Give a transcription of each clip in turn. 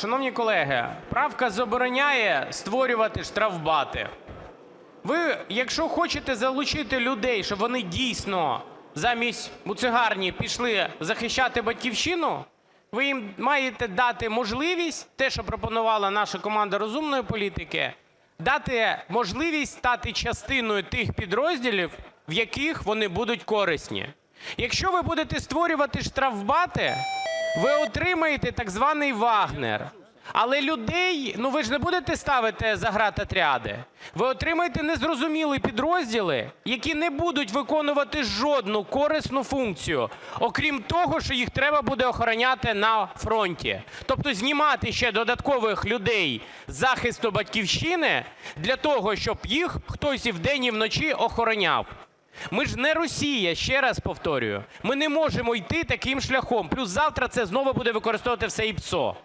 Шановні колеги, правка забороняє створювати штрафбати. Ви, якщо хочете залучити людей, щоб вони дійсно замість буцегарні пішли захищати батьківщину, ви їм маєте дати можливість, те, що пропонувала наша команда розумної політики, дати можливість стати частиною тих підрозділів, в яких вони будуть корисні. Якщо ви будете створювати штрафбати, ви отримаєте так званий Вагнер. Але людей, ну ви ж не будете ставити за гратотряди. Ви отримаєте незрозумілі підрозділи, які не будуть виконувати жодну корисну функцію, окрім того, що їх треба буде охороняти на фронті. Тобто знімати ще додаткових людей з захисту батьківщини для того, щоб їх хтось і вдень, і вночі охороняв. Ми ж не Росія, ще раз повторюю. Ми не можемо йти таким шляхом. Плюс завтра це знову буде використовувати все ІПСО.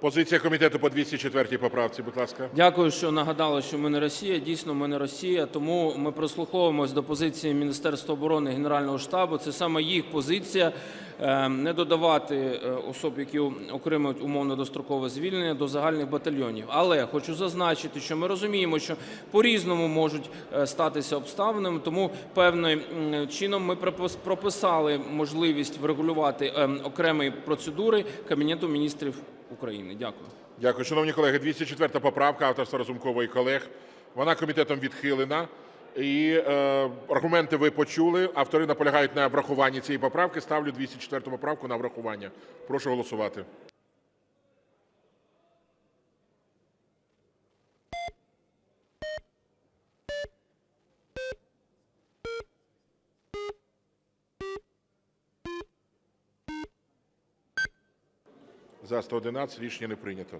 Позиція комітету по 204 поправці, будь ласка. Дякую, що нагадали, що ми не Росія. Дійсно, ми не Росія. Тому ми прислуховуємось до позиції Міністерства оборони Генерального штабу. Це саме їх позиція е, не додавати е, особ, які отримують умовно дострокове звільнення до загальних батальйонів. Але хочу зазначити, що ми розуміємо, що по-різному можуть е, статися обставинами. Тому певним чином ми пропис- прописали можливість врегулювати е, окремі процедури Кабінету міністрів України. Дякую. Дякую. Шановні колеги, 204 поправка авторства Разумкової колег. Вона комітетом відхилена. І е, аргументи ви почули. Автори наполягають на врахуванні цієї поправки. Ставлю 204 поправку на врахування. Прошу голосувати. За 111 рішення не прийнято.